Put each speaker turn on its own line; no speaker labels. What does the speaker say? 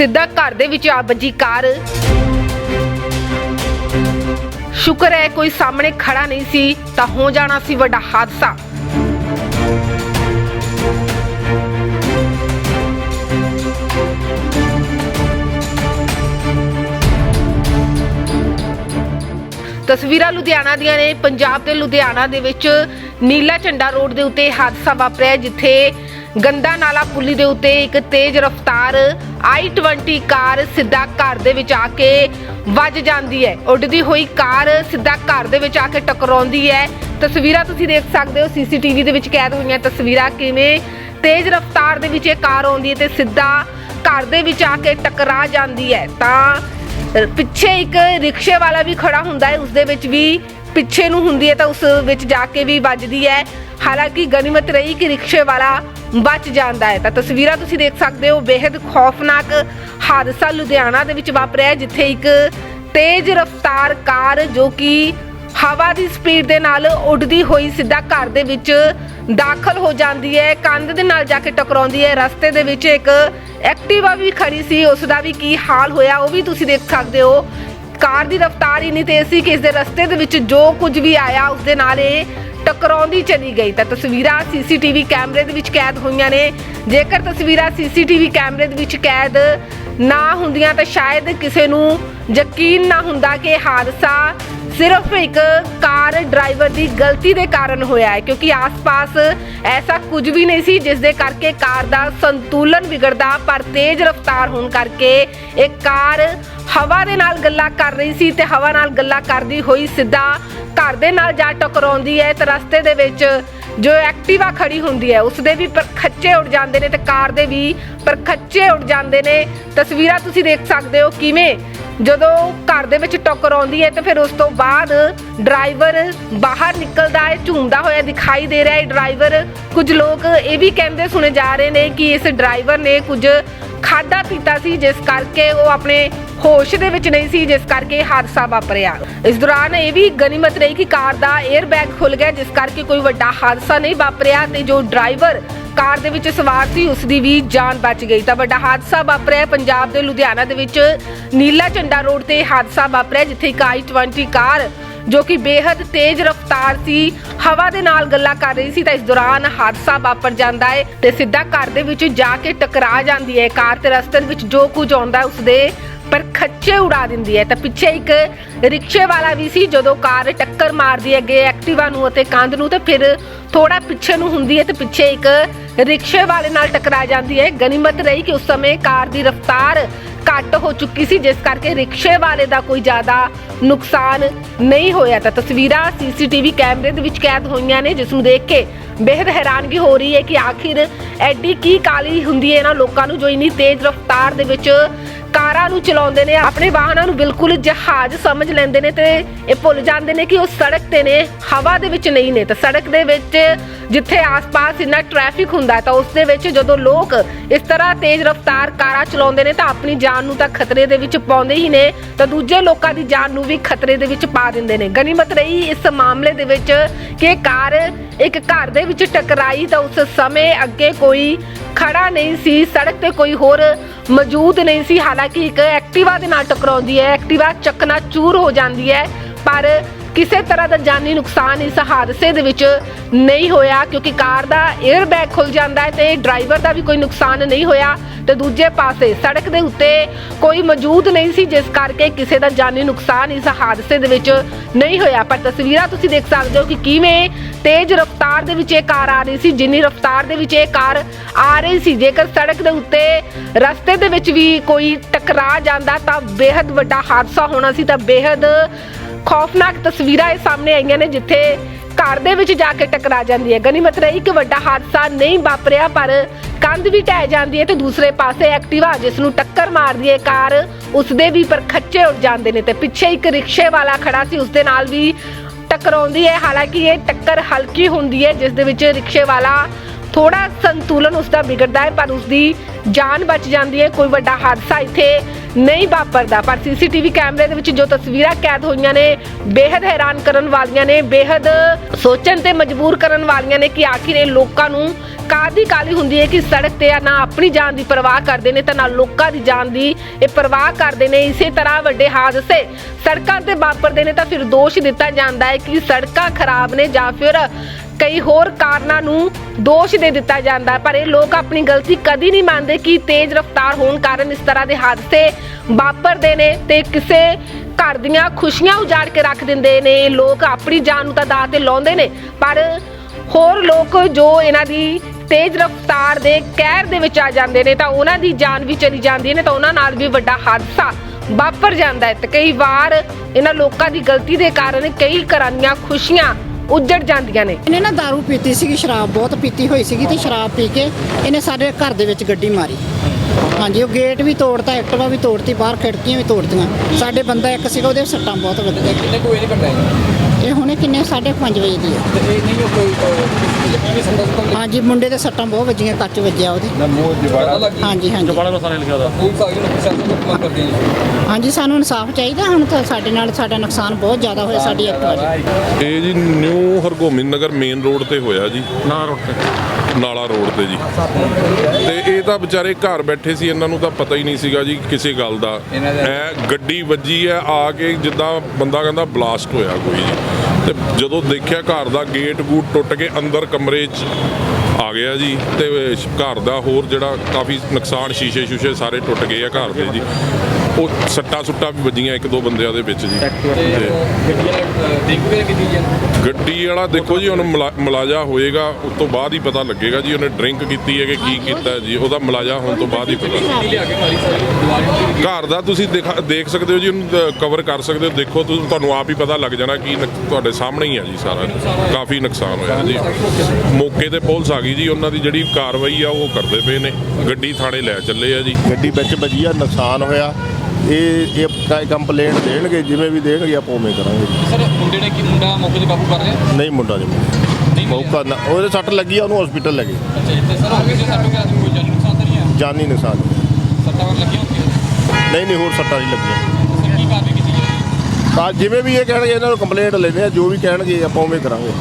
ਸਿੱਧਾ ਘਰ ਦੇ ਵਿੱਚ ਆ ਵੱਜੀ ਕਾਰ। ਸ਼ੁਕਰ ਹੈ ਕੋਈ ਸਾਹਮਣੇ ਖੜਾ ਨਹੀਂ ਸੀ, ਤਾਂ ਹੋ ਜਾਣਾ ਸੀ ਵੱਡਾ ਹਾਦਸਾ। ਤਸਵੀਰਾਂ ਲੁਧਿਆਣਾ ਦੀਆਂ ਨੇ। ਪੰਜਾਬ ਦੇ ਲੁਧਿਆਣਾ ਦੇ ਵਿੱਚ ਨੀਲਾ ਝੰਡਾ ਰੋਡ ਦੇ ਉੱਤੇ ਹਾਦਸਾ ਵਾਪਰਿਆ, ਜਿੱਥੇ ਗੰਦਾ ਨਾਲਾ ਪੁਲੀ ਦੇ ਉੱਤੇ ਇੱਕ ਤੇਜ਼ ਰਫ਼ਤਾਰ i20 ਕਾਰ ਸਿੱਧਾ ਘਰ ਦੇ ਵਿੱਚ ਆ ਕੇ ਵੱਜ ਜਾਂਦੀ ਹੈ। ਉੱਡਦੀ ਹੋਈ ਕਾਰ ਸਿੱਧਾ ਘਰ ਦੇ ਵਿੱਚ ਆ ਕੇ ਟਕਰਾਉਂਦੀ ਹੈ। ਤਸਵੀਰਾਂ ਤੁਸੀਂ ਦੇਖ ਸਕਦੇ ਹੋ, ਸੀਸੀਟੀਵੀ ਦੇ ਵਿੱਚ ਕੈਦ ਹੋਈਆਂ ਤਸਵੀਰਾਂ ਕਿਵੇਂ ਤੇਜ਼ ਰਫ਼ਤਾਰ ਦੇ ਵਿੱਚ ਇਹ ਕਾਰ ਆਉਂਦੀ ਹੈ ਤੇ ਸਿੱਧਾ ਘਰ ਦੇ ਵਿੱਚ ਆ ਕੇ ਟਕਰਾ ਜਾਂਦੀ ਹੈ। ਤਾਂ ਪਿੱਛੇ ਇੱਕ ਰਿਕਸ਼ੇ ਵਾਲਾ ਵੀ ਖੜਾ ਹੁੰਦਾ ਹੈ, ਉਸ ਦੇ ਵਿੱਚ ਵੀ ਪਿੱਛੇ ਨੂੰ ਹੁੰਦੀ ਹੈ ਤਾਂ ਉਸ ਵਿੱਚ ਜਾ ਕੇ ਵੀ ਵੱਜਦੀ ਹੈ। ਹਾਲਾਂਕਿ ਗਨੀਮਤ ਰਹੀ ਕਿ ਰਿਕਸ਼ੇ ਵਾਲਾ ਬਚ ਜਾਂਦਾ ਹੈ। ਤਾਂ ਤਸਵੀਰਾਂ ਤੁਸੀਂ ਦੇਖ ਸਕਦੇ ਹੋ ਬੇहद ਖੌਫਨਾਕ ਹਾਦਸਾ ਲੁਧਿਆਣਾ ਦੇ ਵਿੱਚ ਵਾਪਰਿਆ ਹੈ, ਜਿੱਥੇ ਇੱਕ ਤੇਜ਼ ਰਫ਼ਤਾਰ ਕਾਰ ਜੋ ਕਿ ਹਵਾ ਦੀ ਸਪੀਡ ਦੇ ਨਾਲ ਉੱਡਦੀ ਹੋਈ ਸਿੱਧਾ ਘਰ ਦੇ ਵਿੱਚ ਦਾਖਲ ਹੋ ਜਾਂਦੀ ਹੈ। ਕੰਧ ਦੇ ਨਾਲ ਜਾ ਕੇ ਟਕਰਾਉਂਦੀ ਹੈ। ਰਸਤੇ ਦੇ ਵਿੱਚ ਇੱਕ ਐਕਟਿਵਾ ਵੀ ਖੜੀ ਸੀ। ਉਸ ਦਾ ਵੀ ਕੀ ਹਾਲ ਹੋਇਆ ਉਹ ਵੀ ਤੁਸੀਂ ਦੇਖ ਸਕਦੇ ਹੋ। ਕਾਰ ਦੀ ਰਫ਼ਤਾਰ ਇੰਨੀ ਤੇਜ਼ ਸੀ ਕਿ ਇਸ ਦੇ ਰਸਤੇ ਦੇ ਵਿੱਚ ਜੋ ਕੁਝ ਵੀ ਆਇਆ ਉਸ ਦੇ ਨਾਲ ਇਹ ਟਕਰਾਉਂਦੀ ਚਲੀ ਗਈ। ਤਾਂ ਤਸਵੀਰਾਂ ਸੀਸੀਟੀਵੀ ਕੈਮਰੇ ਦੇ ਵਿੱਚ ਕੈਦ ਹੋਈਆਂ ਨੇ। ਜੇਕਰ ਤਸਵੀਰਾਂ ਸੀਸੀਟੀਵੀ ਕੈਮਰੇ ਦੇ ਵਿੱਚ ਕੈਦ ਨਾ ਹੁੰਦੀਆਂ ਤਾਂ ਸ਼ਾਇਦ ਕਿਸੇ ਨੂੰ ਯਕੀਨ ਨਾ ਹੁੰਦਾ ਕਿ ਹਾਦਸਾ ਸਿਰਫ ਇੱਕ ਕਾਰ ਡਰਾਈਵਰ ਦੀ ਗਲਤੀ ਦੇ ਕਾਰਨ ਹੋਇਆ ਹੈ, ਕਿਉਂਕਿ ਆਸ-ਪਾਸ ਐਸਾ ਕੁਝ ਵੀ ਨਹੀਂ ਸੀ, ਜਿਸ ਦੇ ਕਰਕੇ ਕਾਰ ਦਾ ਸੰਤੁਲਨ ਵਿਗੜਦਾ, ਪਰ ਤੇਜ਼ ਰਫ਼ਤਾਰ ਹੋਣ ਕਰਕੇ ਇਹ ਕਾਰ ਹਵਾ ਦੇ ਨਾਲ ਗੱਲਾਂ ਕਰ ਰਹੀ ਸੀ ਤੇ ਹਵਾ ਨਾਲ ਗੱਲਾਂ ਕਰਦੀ ਹੋਈ ਸਿੱਧਾ ਘਰ ਦੇ ਨਾਲ ਜਾ ਟਕਰਾਉਂਦੀ ਹੈ, ਤੇ ਰਸਤੇ ਦੇ ਵਿੱਚ ਜੋ ਐਕਟਿਵਾ ਖੜੀ ਹੁੰਦੀ ਹੈ ਉਸ ਦੇ ਵੀ ਪਰਖੱਚੇ ਉੱਡ ਜਾਂਦੇ ਨੇ ਤੇ ਕਾਰ ਦੇ ਵੀ ਪਰਖੱਚੇ ਉੱਡ ਜਾਂਦੇ ਨੇ। ਤਸਵੀਰਾਂ ਤੁਸੀਂ ਦੇਖ ਸਕਦੇ ਹੋ ਕਿਵੇਂ ਜਦੋਂ ਘਰ ਦੇ ਵਿੱਚ ਟੱਕਰ ਆਉਂਦੀ ਹੈ, ਤੇ ਫਿਰ ਉਸ ਤੋਂ ਬਾਅਦ ਡਰਾਈਵਰ ਬਾਹਰ ਨਿਕਲਦਾ ਹੈ ਝੂਮਦਾ ਹੋਇਆ ਦਿਖਾਈ ਦੇ ਰਿਹਾ ਹੈ। ਡਰਾਈਵਰ ਕੁਝ ਲੋਕ ਇਹ ਵੀ ਕਹਿੰਦੇ ਸੁਣੇ ਜਾ ਰਹੇ ਨੇ ਕਿ ਇਸ ਡਰਾਈਵਰ ਨੇ ਕੁਝ ਖਾਦਾ ਪੀਤਾ ਸੀ, ਜਿਸ ਕਰਕੇ ਉਹ ਆਪਣੇ ਹੋਸ਼ ਦੇ ਵਿੱਚ ਨਹੀਂ ਸੀ, ਜਿਸ ਕਰਕੇ ਹਾਦਸਾ ਵਾਪਰਿਆ। ਇਸ ਦੌਰਾਨ ਇਹ ਵੀ ਗਨੀਮਤ ਰਹੀ ਕਿ ਕਾਰ ਦਾ 에ਅਰ ਖੁੱਲ ਗਿਆ, ਜਿਸ ਕਰਕੇ ਕੋਈ ਵੱਡਾ ਹਾਦਸਾ ਨਹੀਂ ਵਾਪਰਿਆ ਤੇ ਜੋ ਡਰਾਈਵਰ ਕਾਰ ਦੇ ਵਿੱਚ ਸਵਾਰ ਸੀ ਉਸ ਦੀ ਵੀ ਜਾਨ ਬਚ ਗਈ। ਤਾਂ ਵੱਡਾ ਹਾਦਸਾ ਵਾਪਰਿਆ ਪੰਜਾਬ ਦੇ ਲੁਧਿਆਣਾ ਦੇ ਵਿੱਚ ਨੀਲਾ ਝੰਡਾ ਰੋਡ ਤੇ ਹਾਦਸਾ ਵਾਪਰਿਆ, ਜਿੱਥੇ ਇੱਕ i20 ਕਾਰ ਜੋ ਕਿ ਬੇहद ਤੇਜ਼ ਰਫ਼ਤਾਰ ਸੀ। ਹਵਾ ਦੇ ਨਾਲ ਗੱਲਾਂ ਕਰ ਰਹੀ ਸੀ ਤਾਂ ਇਸ ਦੌਰਾਨ ਹਾਦਸਾ ਵਾਪਰ ਜਾਂਦਾ ਹੈ ਤੇ ਸਿੱਧਾ ਘਰ ਦੇ ਵਿੱਚ ਜਾ ਕੇ ਟਕਰਾ ਜਾਂਦੀ ਹੈ ਕਾਰ ਤੇ ਰਸਤੇ ਵਿੱਚ ਜੋ ਕੁਝ ਆਉਂਦਾ ਉਸ ਦੇ ਪਰ ਖੱਚੇ ਉਡਾ ਦਿੰਦੀ ਹੈ ਤਾਂ ਪਿੱਛੇ ਇੱਕ ਰਿਕਸ਼ੇ ਵਾਲਾ ਵੀ ਸੀ, ਜਦੋਂ ਕਾਰ ਟੱਕਰ ਮਾਰਦੀ ਹੈ ਅੱਗੇ ਐਕਟਿਵਾ ਨੂੰ ਅਤੇ ਕੰਧ ਨੂੰ ਤੇ ਫਿਰ ਥੋੜਾ ਪਿੱਛੇ ਨੂੰ ਹੁੰਦੀ ਹੈ ਤੇ ਪਿੱਛੇ ਇੱਕ ਰਿਕਸ਼ੇ ਵਾਲੇ ਨਾਲ ਟਕਰਾ ਜਾਂਦੀ ਹੈ ਗਨੀਮਤ ਰਹੀ ਕਿ ਉਸ ਸਮੇਂ ਕਾਰ ਦੀ ਰਫ਼ਤਾਰ ਘੱਟ ਹੋ ਚੁੱਕੀ ਸੀ, ਜਿਸ ਕਰਕੇ ਰਿਕਸ਼ੇ ਵਾਲੇ ਦਾ ਕੋਈ ਜ਼ਿਆਦਾ ਨੁਕਸਾਨ ਨਹੀਂ ਹੋਇਆ। ਤਾਂ ਤਸਵੀਰਾਂ ਸੀਸੀਟੀਵੀ ਕੈਮਰੇ ਦੇ ਵਿੱਚ ਕੈਦ ਹੋਈਆਂ ਨੇ, ਜਿਸ ਨੂੰ ਦੇਖ ਕੇ ਬੇहद ਹੈਰਾਨਗੀ ਹੋ ਰਹੀ ਹੈ ਕਿ ਆਖਿਰ ਐਡੀ ਕੀ ਕਾਲੀ ਹੁੰਦੀ ਹੈ ਇਹਨਾਂ ਲੋਕਾਂ ਨੂੰ, ਜੋ ਇੰਨੀ ਤੇਜ਼ ਰਫ਼ਤਾਰ ਦੇ ਵਿੱਚ ਨੂੰ ਚਲਾਉਂਦੇ ਨੇ, ਆਪਣੇ ਵਾਹਨਾਂ ਨੂੰ ਬਿਲਕੁਲ ਜਹਾਜ਼ ਸਮਝ ਲੈਂਦੇ ਨੇ ਤੇ ਇਹ ਭੁੱਲ ਜਾਂਦੇ ਨੇ ਕਿ ਉਹ ਸੜਕ ਤੇ ਨੇ, ਹਵਾ ਦੇ ਵਿੱਚ ਨਹੀਂ ਨੇ। ਤਾਂ ਸੜਕ ਦੇ ਵਿੱਚ ਜਿੱਥੇ ਆਸ-ਪਾਸ ਇੰਨਾ ਟ੍ਰੈਫਿਕ ਹੁੰਦਾ ਤਾਂ ਉਸ ਦੇ ਵਿੱਚ ਜਦੋਂ ਲੋਕ ਇਸ ਤਰ੍ਹਾਂ ਤੇਜ਼ ਰਫ਼ਤਾਰ ਕਾਰਾਂ ਚਲਾਉਂਦੇ ਨੇ ਤਾਂ ਆਪਣੀ ਜਾਨ ਨੂੰ ਤਾਂ ਖਤਰੇ ਦੇ ਵਿੱਚ ਪਾਉਂਦੇ ਹੀ ਨੇ, ਤਾਂ ਦੂਜੇ ਲੋਕਾਂ ਦੀ ਜਾਨ ਨੂੰ ਵੀ ਖਤਰੇ ਦੇ ਵਿੱਚ ਪਾ ਦਿੰਦੇ ਨੇ। ਗਨੀਮਤ ਰਹੀ ਇਸ ਮਾਮਲੇ ਦੇ ਵਿੱਚ ਕਿ ਕਾਰ ਇੱਕ ਘਰ ਦੇ ਵਿੱਚ ਟਕਰਾਈ ਤਾਂ ਉਸ ਸਮੇਂ ਅੱਗੇ ਕੋਈ ਖੜਾ ਨਹੀਂ ਸੀ, ਸੜਕ ਤੇ ਕੋਈ ਹੋਰ ਮੌਜੂਦ ਨਹੀਂ ਸੀ। ਹਾਲਾਂਕਿ ਇੱਕ ਐਕਟਿਵਾ ਦੇ ਨਾਲ ਟਕਰਾਉਂਦੀ ਹੈ। ਐਕਟਿਵਾ ਚੱਕਣਾ ਚੂਰ ਹੋ ਜਾਂਦੀ ਹੈ। ਪਰ ਕਿਸੇ ਤਰ੍ਹਾਂ ਦਾ ਜਾਨੀ ਨੁਕਸਾਨ ਇਸ ਹਾਦਸੇ ਦੇ ਵਿੱਚ ਨਹੀਂ ਹੋਇਆ, ਕਿਉਂਕਿ ਕਾਰ ਦਾ 에ਅਰਬੈਗ ਖੁੱਲ ਜਾਂਦਾ ਹੈ ਤੇ ਡਰਾਈਵਰ ਦਾ ਵੀ ਕੋਈ ਨੁਕਸਾਨ ਨਹੀਂ ਹੋਇਆ। ਤੇ ਦੂਜੇ ਪਾਸੇ ਸੜਕ ਦੇ ਉੱਤੇ ਕੋਈ ਮੌਜੂਦ ਨਹੀਂ ਸੀ, ਜਿਸ ਕਰਕੇ ਕਿਸੇ ਦਾ ਜਾਨੀ ਨੁਕਸਾਨ ਇਸ ਹਾਦਸੇ ਦੇ ਵਿੱਚ ਨਹੀਂ ਹੋਇਆ। ਪਰ ਤਸਵੀਰਾਂ ਤੁਸੀਂ ਦੇਖ ਸਕਦੇ ਹੋ ਕਿ ਕਿਵੇਂ ਤੇਜ਼ ਰਫ਼ਤਾਰ ਦੇ ਵਿੱਚ ਇਹ ਕਾਰ ਆ ਰਹੀ ਸੀ, ਜਿੰਨੀ ਰਫ਼ਤਾਰ ਦੇ ਵਿੱਚ ਇਹ ਕਾਰ ਆ ਰਹੀ ਸੀ। ਜੇਕਰ ਸੜਕ ਦੇ ਉੱਤੇ ਰਸਤੇ ਦੇ ਵਿੱਚ ਵੀ ਕੋਈ ਟਕਰਾ ਜਾਂਦਾ ਤਾਂ ਬੇहद ਵੱਡਾ ਹਾਦਸਾ ਹੋਣਾ ਸੀ, ਤਾਂ ਬੇहद ਖੌਫਨਾਕ ਤਸਵੀਰਾਂ ਇਹ ਸਾਹਮਣੇ ਆਈਆਂ ਨੇ ਜਿੱਥੇ ਘਰ ਦੇ ਵਿੱਚ ਜਾ ਕੇ ਟਕਰਾ ਜਾਂਦੀ ਹੈ। ਗਨੀਮਤ ਰਹੀ ਕਿ ਵੱਡਾ ਹਾਦਸਾ ਨਹੀਂ ਵਾਪਰਿਆ, ਪਰ ਕੰਧ ਵੀ ਢਹਿ ਜਾਂਦੀ ਹੈ ਤੇ ਦੂਸਰੇ ਪਾਸੇ ਐਕਟਿਵਾ ਜਿਸ ਨੂੰ ਟੱਕਰ ਮਾਰਦੀ ਹੈ, ਕਾਰ ਉਸਦੇ ਵੀ ਪਰ ਖੱਚੇ ਉੱਡ ਜਾਂਦੇ ਨੇ ਤੇ ਪਿੱਛੇ ਇੱਕ ਰਿਕਸ਼ੇ ਵਾਲਾ ਖੜਾ ਸੀ, ਉਸਦੇ ਨਾਲ ਵੀ ਟਕਰਾਉਂਦੀ ਹੈ। ਹਾਲਾਂਕਿ ਇਹ ਟੱਕਰ ਹਲਕੀ ਹੁੰਦੀ ਹੈ, ਜਿਸ ਦੇ ਵਿੱਚ ਰਿਕਸ਼ੇ ਵਾਲਾ ਥੋੜਾ ਸੰਤੁਲਨ ਉਸ ਦਾ ਵਿਗੜਦਾ ਹੈ, ਪਰ ਉਸ ਦੀ ਜਾਨ ਬਚ ਜਾਂਦੀ ਹੈ। ਕੋਈ ਵੱਡਾ ਹਾਦਸਾ ਇੱਥੇ ਨਹੀਂ ਵਾਪਰਦਾ। ਪਰ ਸੀਸੀਟੀਵੀ ਕੈਮਰੇ ਦੇ ਵਿੱਚ ਜੋ ਤਸਵੀਰਾਂ ਕੈਦ ਹੋਈਆਂ ਨੇ ਬੇहद ਹੈਰਾਨ ਕਰਨ ਵਾਲੀਆਂ ਨੇ ਬੇहद ਸੋਚਣ ਤੇ ਮਜਬੂਰ ਕਰਨ ਵਾਲੀਆਂ ਨੇ ਕਿ ਆਖਿਰ ਇਹ ਲੋਕਾਂ ਨੂੰ ਕਾਦੀ ਕਾਲੀ ਹੁੰਦੀ ਹੈ ਕਿ ਸੜਕ ਤੇ ਨਾ ਆਪਣੀ ਜਾਨ ਦੀ ਪਰਵਾਹ ਕਰਦੇ ਨੇ, ਤਾਂ ਨਾ ਲੋਕਾਂ ਦੀ ਜਾਨ ਦੀ ਇਹ ਪਰਵਾਹ ਕਰਦੇ ਨੇ। ਇਸੇ ਤਰ੍ਹਾਂ ਵੱਡੇ ਹਾਦਸੇ ਸੜਕਾਂ ਤੇ ਵਾਪਰਦੇ ਨੇ, ਤਾਂ ਫਿਰ ਦੋਸ਼ ਦਿੱਤਾ ਜਾਂਦਾ ਹੈ ਕਿ ਸੜਕਾਂ ਖਰਾਬ ਨੇ ਜਾਂ ਫਿਰ ਕਈ ਹੋਰ ਕਾਰਨਾਂ ਨੂੰ ਦੋਸ਼ ਦੇ ਦਿੱਤਾ ਜਾਂਦਾ ਪਰ ਇਹ ਲੋਕ ਆਪਣੀ ਗਲਤੀ ਕਦੀ ਨਹੀਂ ਮੰਨਦੇ ਕਿ ਤੇਜ਼ ਰਫ਼ਤਾਰ ਹੋਣ ਕਾਰਨ ਇਸ ਤਰ੍ਹਾਂ ਦੇ ਹਾਦਸੇ ਵਾਪਰਦੇ ਨੇ ਤੇ ਕਿਸੇ ਘਰ ਦੀਆਂ ਖੁਸ਼ੀਆਂ ਉਜਾੜ ਕੇ ਰੱਖ ਦਿੰਦੇ ਨੇ। ਲੋਕ ਆਪਣੀ ਜਾਨ ਨੂੰ ਤਾਂ ਦਾਅ ਤੇ ਲਾਉਂਦੇ ਨੇ, ਪਰ ਹੋਰ ਲੋਕ ਜੋ ਇਹਨਾਂ ਦੀ ਤੇਜ਼ ਰਫ਼ਤਾਰ ਦੇ ਕਹਿਰ ਦੇ ਵਿੱਚ ਆ ਜਾਂਦੇ ਨੇ ਤਾਂ ਉਹਨਾਂ ਦੀ ਜਾਨ ਵੀ ਚਲੀ ਜਾਂਦੀ ਨੇ ਤਾਂ ਉਹਨਾਂ ਨਾਲ ਵੀ ਵੱਡਾ ਹਾਦਸਾ ਵਾਪਰ ਜਾਂਦਾ ਹੈ ਤੇ ਕਈ ਵਾਰ ਇਹਨਾਂ ਲੋਕਾਂ ਦੀ ਗਲਤੀ ਦੇ ਕਾਰਨ ਕਈ ਘਰਾਂ ਦੀਆਂ ਖੁਸ਼ੀਆਂ ਉੱਜੜ ਜਾਂਦੀਆਂ ਨੇ।
ਇਹਨੇ ਨਾ दारू ਪੀਤੀ ਸੀਗੀ ਸ਼ਰਾਬ ਬਹੁਤ ਪੀਤੀ ਹੋਈ ਸੀਗੀ ਤੇ ਸ਼ਰਾਬ ਪੀ ਕੇ ਇਹਨੇ ਸਾਡੇ ਘਰ ਦੇ ਵਿੱਚ ਗੱਡੀ ਮਾਰੀ। ਹਾਂਜੀ ਉਹ ਗੇਟ ਵੀ ਤੋੜਤਾ ਐਕਟਿਵਾ ਵੀ ਤੋੜਤੀ ਬਾਹਰ ਖਿੜਕੀਆਂ ਵੀ ਤੋੜਤੀਆਂ। ਸਾਡੇ ਬੰਦਾ ਇੱਕ ਸੀਗਾ ਉਹਦੇ ਸੱਟਾਂ ਬਹੁਤ ਵੱਜੀਆਂ
ਕਿੰਨੇ ਕੋਈ ਨਹੀਂ ਘਟਿਆ ਜੀ
ਇਹ ਹੁਣੇ ਕਿੰਨੇ 5:30 ਵਜੇ ਦੀ
ਤੇ ਇਹ ਨਹੀਂ ਉਹ ਕੋਈ ਸੰਦਾ ਸੰਦਾ
ਹਾਂਜੀ ਮੁੰਡੇ ਦੇ ਸੱਟਾਂ ਬਹੁਤ ਵੱਜੀਆਂ ਕੱਚ ਵੱਜਿਆ ਉਹਦੇ।
ਨਾ ਮੂੰਹ ਜਵਾੜਾ। ਲੱਗੀ
ਹਾਂਜੀ ਹਾਂਜੀ।
ਬੜਾ ਮਸਾਲਾ ਲਿਖਿਆ ਉਹਦਾ।
ਕੋਈ ਸਾਗ ਨੂੰ ਪ੍ਰਸ਼ਾਸਨ ਨੂੰ ਮੰਗ ਕਰਦੇ ਜੀ
ਹਾਂਜੀ ਸਾਨੂੰ ਇਨਸਾਫ ਚਾਹੀਦਾ ਹੁਣ ਤਾਂ ਸਾਡੇ ਨਾਲ ਸਾਡਾ ਨੁਕਸਾਨ ਬਹੁਤ ਜ਼ਿਆਦਾ ਹੋਇਆ ਸਾਡੀ ਐਕਟਿਵਾ 'ਚ
ਇਹ ਜੀ new Hargobind Nagar main road ਤੇ ਹੋਇਆ ਜੀ।
ਨਾ ਰੋਡ ਤੇ।
ਨਾਲਾ ਰੋਡ ਤੇ ਜੀ। ਤੇ ਇਹ ਤਾਂ ਵਿਚਾਰੇ ਘਰ ਬੈਠੇ ਸੀ ਇਹਨਾਂ ਨੂੰ ਤਾਂ ਪਤਾ ਹੀ ਨਹੀਂ ਸੀਗਾ ਜੀ ਕਿਸੇ ਗੱਲ ਦਾ। ਇਹ ਗੱਡੀ ਵੱਜੀ ਹੈ ਆ ਕੇ ਜਿੱਦਾਂ ਬੰਦਾ ਕਹਿੰਦਾ ਬਲਾਸਟ ਹੋਇਆ ਕੋਈ ਜੀ। ਤੇ ਜਦੋਂ ਦੇਖਿਆ ਘਰ ਦਾ ਗੇਟ ਗੂਟ ਟੁੱਟ ਕੇ ਅੰਦਰ ਕਮਰੇ 'ਚ ਆ ਗਿਆ ਜੀ ਤੇ ਘਰ ਦਾ ਹੋਰ ਜਿਹੜਾ ਕਾਫੀ ਨੁਕਸਾਨ ਸ਼ੀਸ਼ੇ ਸ਼ੂਸ਼ੇ ਸਾਰੇ ਟੁੱਟ ਗਏ ਆ ਘਰ ਦੇ ਜੀ। ਉਹ ਸੱਟਾ ਸੁੱਟਾਂ ਵੀ ਵੱਜੀਆਂ ਇੱਕ ਦੋ ਬੰਦਿਆਂ ਦੇ ਵਿੱਚ ਜੀ।
ਤੇ ਕੀਤੀ ਜੀ
ਗੱਡੀ ਵਾਲਾ ਦੇਖੋ ਜੀ, ਹੁਣ ਮੁਲਾ- ਮੁਲਾਜ਼ਾ ਹੋਏਗਾ, ਉਸ ਤੋਂ ਬਾਅਦ ਹੀ ਪਤਾ ਲੱਗੇਗਾ ਜੀ, ਉਹਨੇ ਡਰਿੰਕ ਕੀਤੀ ਹੈ ਕਿ ਕੀ ਕੀਤਾ ਜੀ, ਉਹਦਾ ਮੁਲਾਜ਼ਾ ਹੋਣ ਤੋਂ ਬਾਅਦ ਹੀ ਪਤਾ
ਗੱਡੀ
ਘਰ ਦਾ ਤੁਸੀਂ ਦਿਖਾ- ਦੇਖ ਸਕਦੇ ਹੋ ਜੀ, ਉਹਨੂੰ ਕਵਰ ਕਰ ਸਕਦੇ ਹੋ, ਦੇਖੋ ਤੁਸੀਂ ਤੁਹਾਨੂੰ ਆਪ ਹੀ ਪਤਾ ਲੱਗ ਜਾਣਾ ਕਿ ਨੁਕ- ਤੁਹਾਡੇ ਸਾਹਮਣੇ ਹੀ ਆ ਜੀ ਸਾਰਾ, ਕਾਫੀ ਨੁਕਸਾਨ ਹੋਇਆ ਜੀ। ਮੌਕੇ ਤੇ ਪੁਲਿਸ ਆ ਗਈ ਜੀ, ਉਹਨਾਂ ਦੀ ਜਿਹੜੀ ਕਾਰਵਾਈ ਆ, ਉਹ ਕਰਦੇ ਪਏ ਨੇ, ਗੱਡੀ ਥਾਣੇ ਲੈ ਚੱਲੇ ਆ ਜੀ।
ਗੱਡੀ ਵਿੱਚ ਵੱਜੀ ਆ ਨੁਕਸਾਨ ਹੋਇਆ, ਇਹ ਇਹ ਕ- ਕੰਪਲੇਂਟ ਦੇਣਗੇ ਜਿਵੇਂ ਵੀ ਦੇਣਗੇ ਆਪਾਂ ਉਵੇਂ ਕਰਾਂਗੇ
ਸਰ ਮੁੰਡੇ ਨੇ ਕੀ ਮੁੰਡਾ ਮੌਕੇ ਤੇ ਕਾਬੂ ਕਰ ਲਿਆ?
ਨਹੀਂ ਮੁੰਡਾ ਨਹੀਂ। ਮੌਕਾ ਨਾ ਉਹਦੇ ਸੱਟ ਲੱਗੀ ਆ ਉਹਨੂੰ ਹਸਪੀਟਲ ਲੈ ਗਏ।
ਅੱਛਾ ਜੀ, ਤੇ ਸਰ ਹੋਰ ਕਿਸੇ ਸਾਡੇ ਕੋਲ ਕੋਈ ਜਾਨੀ ਨੁਕਸਾਨ ਤਾਂ ਨਹੀਂ ਹੈ
ਜਾਨੀ ਨੁਕਸਾਨ।
ਸੱਟਾਂ ਵਗੈਰਾ ਲੱਗੀਆਂ ਹੋਣਗੀਆਂ?
ਨਹੀਂ ਨਹੀਂ ਹੋਰ ਸੱਟਾਂ ਨਹੀਂ ਲੱਗੀਆਂ।
ਸਰ ਕੀ ਕਾਰਵਾਈ ਕੀਤੀ ਜੀ
ਤਾਂ ਜਿਵੇਂ ਵੀ ਇਹ ਕਹਿਣਗੇ ਇਹਨਾਂ ਨੂੰ ਕੰਪਲੇਂਟ ਲੈਣੇ ਆ ਜੋ ਵੀ ਕਹਿਣਗੇ ਆਪਾਂ ਉਵੇਂ ਕਰਾਂਗੇ।